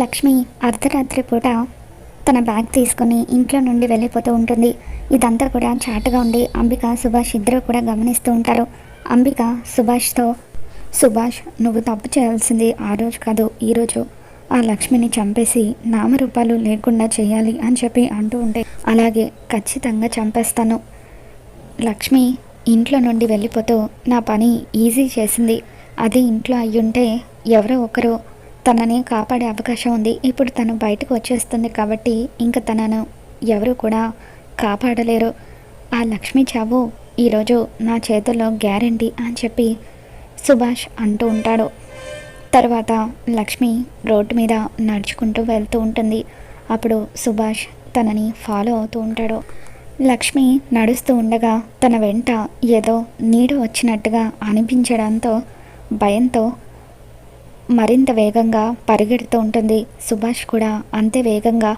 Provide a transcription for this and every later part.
లక్ష్మి అర్ధరాత్రి పూట తన బ్యాగ్ తీసుకొని ఇంట్లో నుండి వెళ్ళిపోతూ ఉంటుంది. ఇదంతా కూడా చాటుగా ఉండి అంబిక సుభాష్ ఇద్దరు కూడా గమనిస్తూ ఉంటారు. అంబిక సుభాష్తో సుభాష్ నువ్వు తప్పు చేయాల్సింది ఆ రోజు కాదు ఈరోజు ఆ లక్ష్మిని చంపేసి నామరూపాలు లేకుండా చేయాలి అని చెప్పి అంటూ ఉంటే అలాగే ఖచ్చితంగా చంపేస్తాను. లక్ష్మి ఇంట్లో నుండి వెళ్ళిపోతూ నా పని ఈజీ చేసింది. అది ఇంట్లో అయ్యుంటే ఎవరో ఒకరు తనని కాపాడే అవకాశం ఉంది. ఇప్పుడు తను బయటకు వచ్చేస్తుంది కాబట్టి ఇంకా తనను ఎవరు కూడా కాపాడలేరు. ఆ లక్ష్మి చావు ఈరోజు నా చేతుల్లో గ్యారంటీ అని చెప్పి సుభాష్ అంటూ ఉంటాడు. తర్వాత లక్ష్మి రోడ్డు మీద నడుచుకుంటూ వెళ్తూ ఉంటుంది. అప్పుడు సుభాష్ తనని ఫాలో అవుతూ ఉంటాడు. లక్ష్మి నడుస్తూ ఉండగా తన వెంట ఏదో నీడ వచ్చినట్టుగా అనిపించడంతో భయంతో మరింత వేగంగా పరిగెడుతూ ఉంటుంది. సుభాష్ కూడా అంతే వేగంగా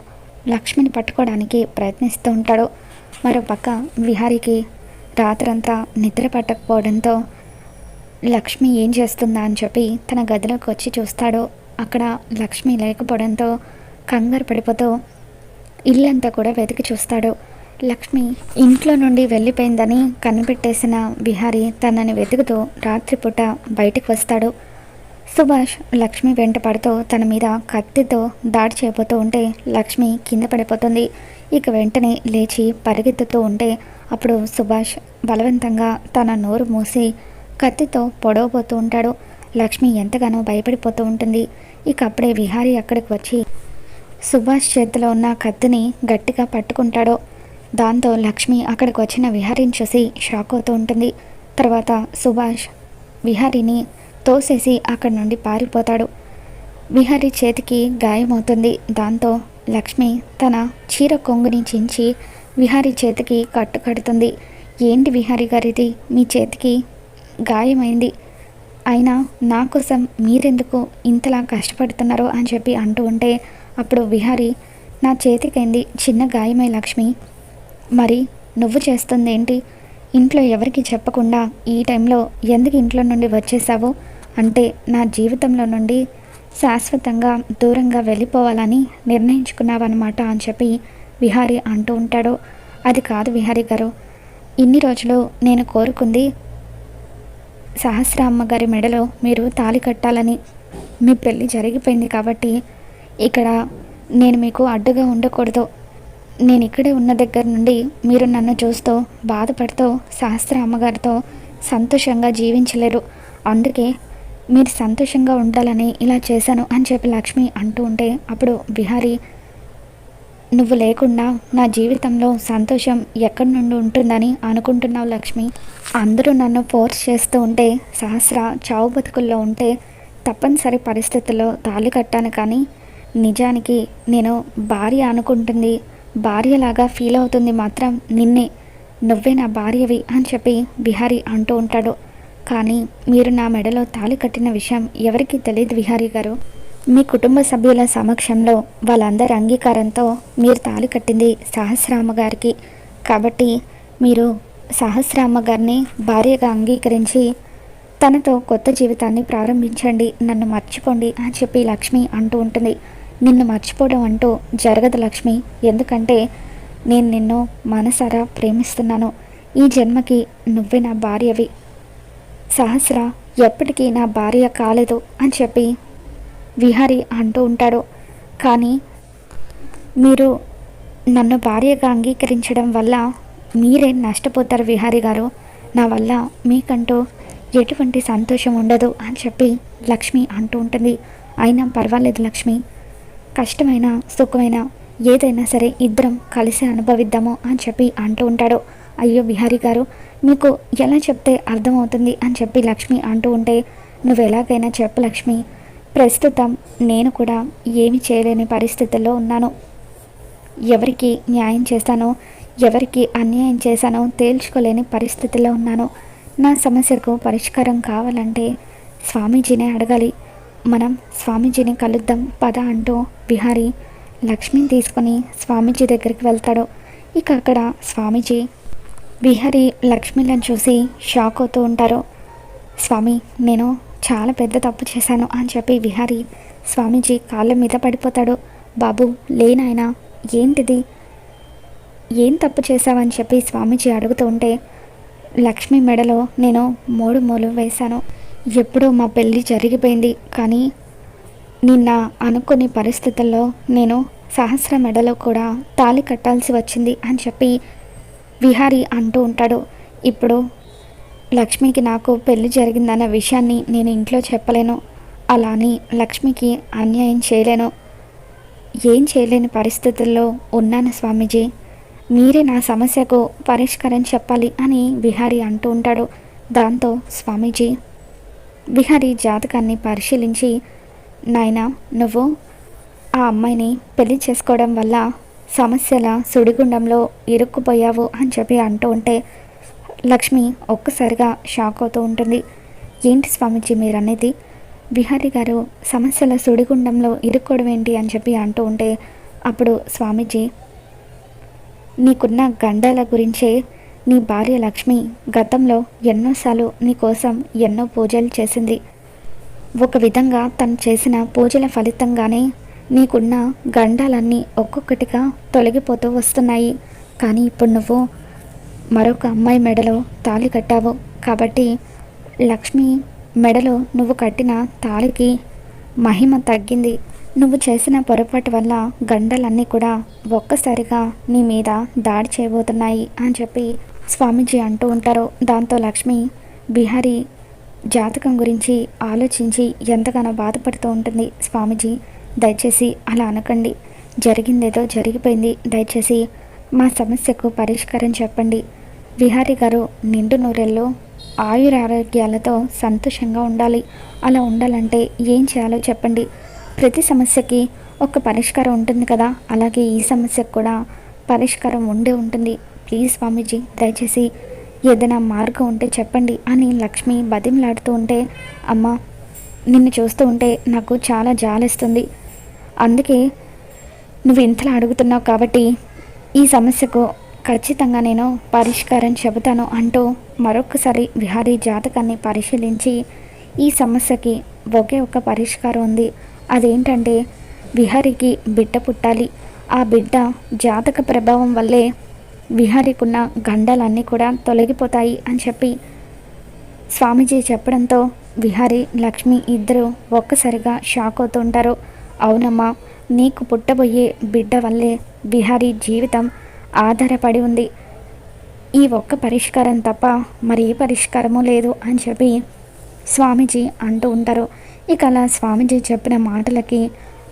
లక్ష్మిని పట్టుకోవడానికి ప్రయత్నిస్తూ ఉంటాడు. మరోపక్క విహారికి రాత్రంతా నిద్ర పట్టకపోవడంతో లక్ష్మి ఏం చేస్తుందా అని చెప్పి తన గదిలోకి వచ్చి చూస్తాడు. అక్కడ లక్ష్మి లేకపోవడంతో కంగారు పడిపోతూ ఇల్లంతా కూడా వెతికి చూస్తాడు. లక్ష్మి ఇంట్లో నుండి వెళ్ళిపోయిందని కనిపెట్టేసిన విహారి తనని వెతుకుతూ రాత్రిపూట బయటికి వస్తాడు. సుభాష్ లక్ష్మి వెంట పడుతూ తన మీద కత్తితో దాడి చేయబోతూ ఉంటే లక్ష్మి కింద పడిపోతుంది. ఇక వెంటనే లేచి పరిగెత్తుతూ ఉంటే అప్పుడు సుభాష్ బలవంతంగా తన నోరు మూసి కత్తితో పొడవబోతూ ఉంటాడు. లక్ష్మి ఎంతగానో భయపడిపోతూ ఉంటుంది. ఇక అప్పుడే విహారీ అక్కడికి వచ్చి సుభాష్ చేతిలో ఉన్న కత్తిని గట్టిగా పట్టుకుంటాడు. దాంతో లక్ష్మి అక్కడికి వచ్చిన విహారీని చూసి షాక్ అవుతూ ఉంటుంది. తర్వాత సుభాష్ విహారీని తోసేసి అక్కడి నుండి పారిపోతాడు. విహరి చేతికి గాయమవుతుంది. దాంతో లక్ష్మి తన చీర కొంగుని చించి విహారి చేతికి కట్టు కడుతుంది. ఏంటి విహారి గారిది? మీ చేతికి గాయమైంది. అయినా నా కోసం మీరెందుకు ఇంతలా కష్టపడుతున్నారో అని చెప్పి అంటూ ఉంటే అప్పుడు విహారి నా చేతికైంది చిన్న గాయమై లక్ష్మి. మరి నువ్వు చేస్తుంది ఏంటి ఇంట్లో ఎవరికి చెప్పకుండా ఈ టైంలో ఎందుకు ఇంట్లో నుండి వచ్చేసావు అంటే నా జీవితంలో నుండి శాశ్వతంగా దూరంగా వెళ్ళిపోవాలని నిర్ణయించుకున్నావన్నమాట అని చెప్పి విహారీ అంటూ ఉంటాడు. అది కాదు విహారీ గారు ఇన్ని రోజులు నేను కోరుకుంది సహస్రామ్మ గారి మెడలో మీరు తాళి కట్టాలని. మీ పెళ్ళి జరిగిపోయింది కాబట్టి ఇక్కడ నేను మీకు అడ్డుగా ఉండకూడదు. నేను ఇక్కడే ఉన్న దగ్గర నుండి మీరు నన్ను చూస్తూ బాధపడుతూ సహస్ర అమ్మగారితో సంతోషంగా జీవించలేరు. అందుకే మీరు సంతోషంగా ఉండాలని ఇలా చేశాను అని చెప్పి లక్ష్మి అంటూ ఉంటే అప్పుడు విహారీ నువ్వు లేకుండా నా జీవితంలో సంతోషం ఎక్కడి నుండి ఉంటుందని అనుకుంటున్నావు లక్ష్మి? అందరూ నన్ను ఫోర్స్ చేస్తూ ఉంటే సహస్ర చావు బతుకుల్లో ఉంటే తప్పనిసరి పరిస్థితుల్లో తాళి కట్టాను కానీ నిజానికి నేను భార్య అనుకుంటుంది. భార్యలాగా ఫీల్ అవుతుంది మాత్రం నిన్నే. నువ్వే నా భార్యవి అని చెప్పి బిహారీ అంటూ ఉంటాడు. కానీ మీరు నా మెడలో తాళి కట్టిన విషయం ఎవరికీ తెలియదు విహారీ గారు. మీ కుటుంబ సభ్యుల సమక్షంలో వాళ్ళందరి అంగీకారంతో మీరు తాళి కట్టింది సహస్రామ గారికి. కాబట్టి మీరు సహస్రామ గారిని భార్యగా అంగీకరించి తనతో కొత్త జీవితాన్ని ప్రారంభించండి నన్ను మర్చిపోండి అని చెప్పి లక్ష్మి అంటూ ఉంటుంది. నిన్ను మర్చిపోవడం అంటూ జరగదు లక్ష్మి. ఎందుకంటే నేను నిన్ను మనసారా ప్రేమిస్తున్నాను. ఈ జన్మకి నువ్వే నా భార్యవి. సహస్ర ఎప్పటికీ నా భార్య కాలేదు అని చెప్పి విహారి అంటూ ఉంటాడు. కానీ మీరు నన్ను భార్యగా అంగీకరించడం వల్ల మీరే నష్టపోతారు విహారి గారు. నా వల్ల మీకంటూ ఎటువంటి సంతోషం ఉండదు అని చెప్పి లక్ష్మి అంటూ ఉంటుంది. అయినా పర్వాలేదు లక్ష్మి. కష్టమైన సుఖమైన ఏదైనా సరే ఇద్దరం కలిసి అనుభవిద్దాము అని చెప్పి అంటూ ఉంటాడు. అయ్యో బిహారీ గారు మీకు ఎలా చెప్తే అర్థమవుతుంది అని చెప్పి లక్ష్మి అంటూ ఉంటే నువ్వు ఎలాగైనా చెప్పు లక్ష్మి. ప్రస్తుతం నేను కూడా ఏమి చేయలేని పరిస్థితుల్లో ఉన్నాను. ఎవరికి న్యాయం చేశానో ఎవరికి అన్యాయం చేశానో తేల్చుకోలేని పరిస్థితిలో ఉన్నాను. నా సమస్యకు పరిష్కారం కావాలంటే స్వామీజీనే అడగాలి. మనం స్వామీజీని కలుద్దాం పద అంటూ బిహారీ లక్ష్మిని తీసుకొని స్వామీజీ దగ్గరికి వెళ్తాడు. ఇక అక్కడ స్వామీజీ విహారీ లక్ష్మిలను చూసి షాక్ అవుతూ ఉంటారు. స్వామి నేను చాలా పెద్ద తప్పు చేశాను అని చెప్పి విహారీ స్వామీజీ కాళ్ళ మీద పడిపోతాడు. బాబు లేనాయనా ఏంటిది? ఏం తప్పు చేశావని చెప్పి స్వామీజీ అడుగుతూ ఉంటే లక్ష్మి మెడలో నేను మూడు మూలు వేశాను. ఎప్పుడో మా పెళ్ళి జరిగిపోయింది కానీ నిన్న అనుకునే పరిస్థితుల్లో నేను సహస్ర మెడలో కూడా తాళి కట్టాల్సి వచ్చింది అని చెప్పి విహారి అంటూ ఉంటాడు. ఇప్పుడు లక్ష్మికి నాకు పెళ్ళి జరిగిందన్న విషయాన్ని నేను ఇంట్లో చెప్పలేను. అలా అని లక్ష్మికి అన్యాయం చేయలేను. ఏం చేయలేని పరిస్థితుల్లో ఉన్నాను స్వామీజీ. మీరే నా సమస్యకు పరిష్కారం చెప్పాలి అని విహారీ అంటూ ఉంటాడు. దాంతో స్వామీజీ విహారీ జాతకాన్ని పరిశీలించి నాయన నువ్వు ఆ అమ్మాయిని పెళ్ళి చేసుకోవడం వల్ల సమస్యల సుడిగుండంలో ఇరుక్కుపోయావు అని చెప్పి అంటూ ఉంటే లక్ష్మి ఒక్కసారిగా షాక్ అవుతూ ఉంటుంది. ఏంటి స్వామీజీ మీరు అనేది బిహారీ గారు సమస్యల సుడిగుండంలో ఇరుక్కోవడం ఏంటి అని చెప్పి అంటూ ఉంటే అప్పుడు స్వామీజీ నీకున్న గండాల గురించే నీ భార్య లక్ష్మి గతంలో ఎన్నోసార్లు నీ కోసం ఎన్నో పూజలు చేసింది. ఒక విధంగా తను చేసిన పూజల ఫలితంగానే నీకున్న గండాలన్నీ ఒక్కొక్కటిగా తొలగిపోతూ వస్తున్నాయి. కానీ ఇప్పుడు నువ్వు మరొక అమ్మాయి మెడలో తాళి కట్టావు. కాబట్టి లక్ష్మి మెడలో నువ్వు కట్టిన తాళికి మహిమ తగ్గింది. నువ్వు చేసిన పొరపాటు వల్ల గండలన్నీ కూడా ఒక్కసారిగా నీ మీద దాడి చేయబోతున్నాయి అని చెప్పి స్వామీజీ అంటూ ఉంటారు. దాంతో లక్ష్మి బిహారీ జాతకం గురించి ఆలోచించి ఎంతగానో బాధపడుతూ ఉంటుంది స్వామీజీ. దయచేసి అలా అనకండి. జరిగిందేదో జరిగిపోయింది. దయచేసి మా సమస్యకు పరిష్కారం చెప్పండి. విహారీ గారు నిండు నూరెల్లో ఆయురారోగ్యాలతో సంతోషంగా ఉండాలి. అలా ఉండాలంటే ఏం చేయాలో చెప్పండి. ప్రతి సమస్యకి ఒక పరిష్కారం ఉంటుంది కదా. అలాగే ఈ సమస్యకు కూడా పరిష్కారం ఉండే ఉంటుంది. ప్లీజ్ స్వామీజీ దయచేసి ఏదైనా మార్గం ఉంటే చెప్పండి అని లక్ష్మి బతిమలాడుతూ ఉంటే అమ్మ నిన్ను చూస్తూ ఉంటే నాకు చాలా జాలిస్తుంది. అందుకే నువ్వు ఇంతలా అడుగుతున్నావు కాబట్టి ఈ సమస్యకు ఖచ్చితంగా నేను పరిష్కారం చెబుతాను అంటూ మరొకసారి విహారీ జాతకాన్ని పరిశీలించి ఈ సమస్యకి ఒకే ఒక పరిష్కారం ఉంది. అదేంటంటే విహారికి బిడ్డ పుట్టాలి. ఆ బిడ్డ జాతక ప్రభావం వల్లే విహారికున్న గండాలన్నీ కూడా తొలగిపోతాయి అని చెప్పి స్వామీజీ చెప్పడంతో విహారి లక్ష్మి ఇద్దరు ఒక్కసారిగా షాక్ అవుతుంటారు అవునమ్మా నీకు పుట్టబోయే బిడ్డ వల్లే బిహారీ జీవితం ఆధారపడి ఉంది. ఈ ఒక్క పరిష్కారం తప్ప మరే పరిష్కారము లేదు అని చెప్పి స్వామీజీ అంటూ ఉంటారు. ఇక అలా స్వామీజీ చెప్పిన మాటలకి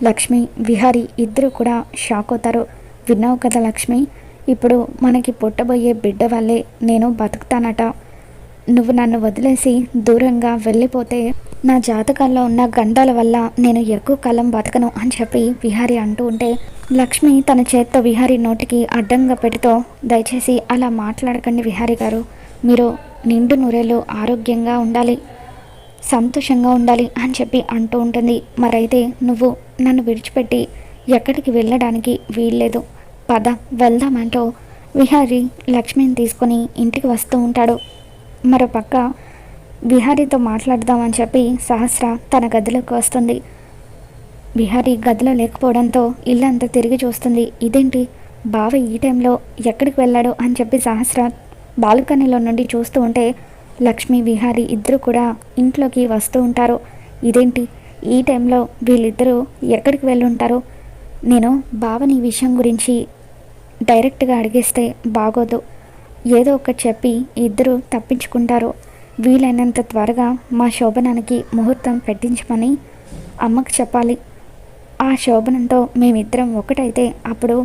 లక్ష్మి విహారి ఇద్దరు కూడా షాక్ అవుతారు. విన్నావు కదా లక్ష్మి ఇప్పుడు మనకి పుట్టబోయే బిడ్డ వల్లే నేను బతుకుతానట. నువ్వు నన్ను వదిలేసి దూరంగా వెళ్ళిపోతే నా జాతకాల్లో ఉన్న గంధాల వల్ల నేను ఎక్కువ కాలం బతకను అని చెప్పి విహారి అంటూ ఉంటే లక్ష్మి తన చేత్తో విహారి నోటికి అడ్డంగా పెడుతూ దయచేసి అలా మాట్లాడకండి విహారి గారు. మీరు నిండు నూరేళ్ళు ఆరోగ్యంగా ఉండాలి సంతోషంగా ఉండాలి అని చెప్పి అంటూ ఉంటుంది. మరైతే నువ్వు నన్ను విడిచిపెట్టి ఎక్కడికి వెళ్ళడానికి వీల్లేదు. పద వెళ్దామంటూ విహారి లక్ష్మిని తీసుకొని ఇంటికి వస్తూ ఉంటాడు. మరోపక్క విహారీతో మాట్లాడదామని చెప్పి సహస్ర తన గదిలోకి వస్తుంది. విహారీ గదిలో లేకపోవడంతో ఇల్లంతా తిరిగి చూస్తుంది. ఇదేంటి? బావ ఈ టైంలో ఎక్కడికి వెళ్ళాడు అని చెప్పి సహస్ర బాల్కనీలో నుండి చూస్తూ ఉంటే లక్ష్మి విహారీ ఇద్దరు కూడా ఇంట్లోకి వస్తూ ఉంటారు. ఇదేంటి? ఈ టైంలో వీళ్ళిద్దరూ ఎక్కడికి వెళ్ళుంటారు? నేను బావని విషయం గురించి డైరెక్ట్గా అడిగేస్తే బాగోదు. ఏదో ఒకటి చెప్పి ఇద్దరు తప్పించుకుంటారు. వీలైనంత త్వరగా మా శోభనానికి ముహూర్తం పెట్టించమని అమ్మకు చెప్పాలి. ఆ శోభనంతో మేమిద్దరం ఒకటైతే అప్పుడు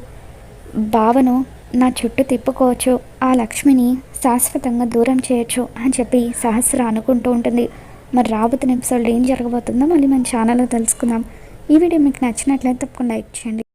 బావను నా చుట్టూ తిప్పుకోవచ్చు ఆ లక్ష్మిని శాశ్వతంగా దూరం చేయొచ్చు అని చెప్పి సహస్ర అనుకుంటూ ఉంటుంది. మరి రాబోతున్న ఎపిసోడ్లో ఏం జరగబోతుందో మళ్ళీ మన ఛానల్లో తెలుసుకుందాం. ఈ వీడియో మీకు నచ్చినట్లయితే తప్పకుండా లైక్ చేయండి.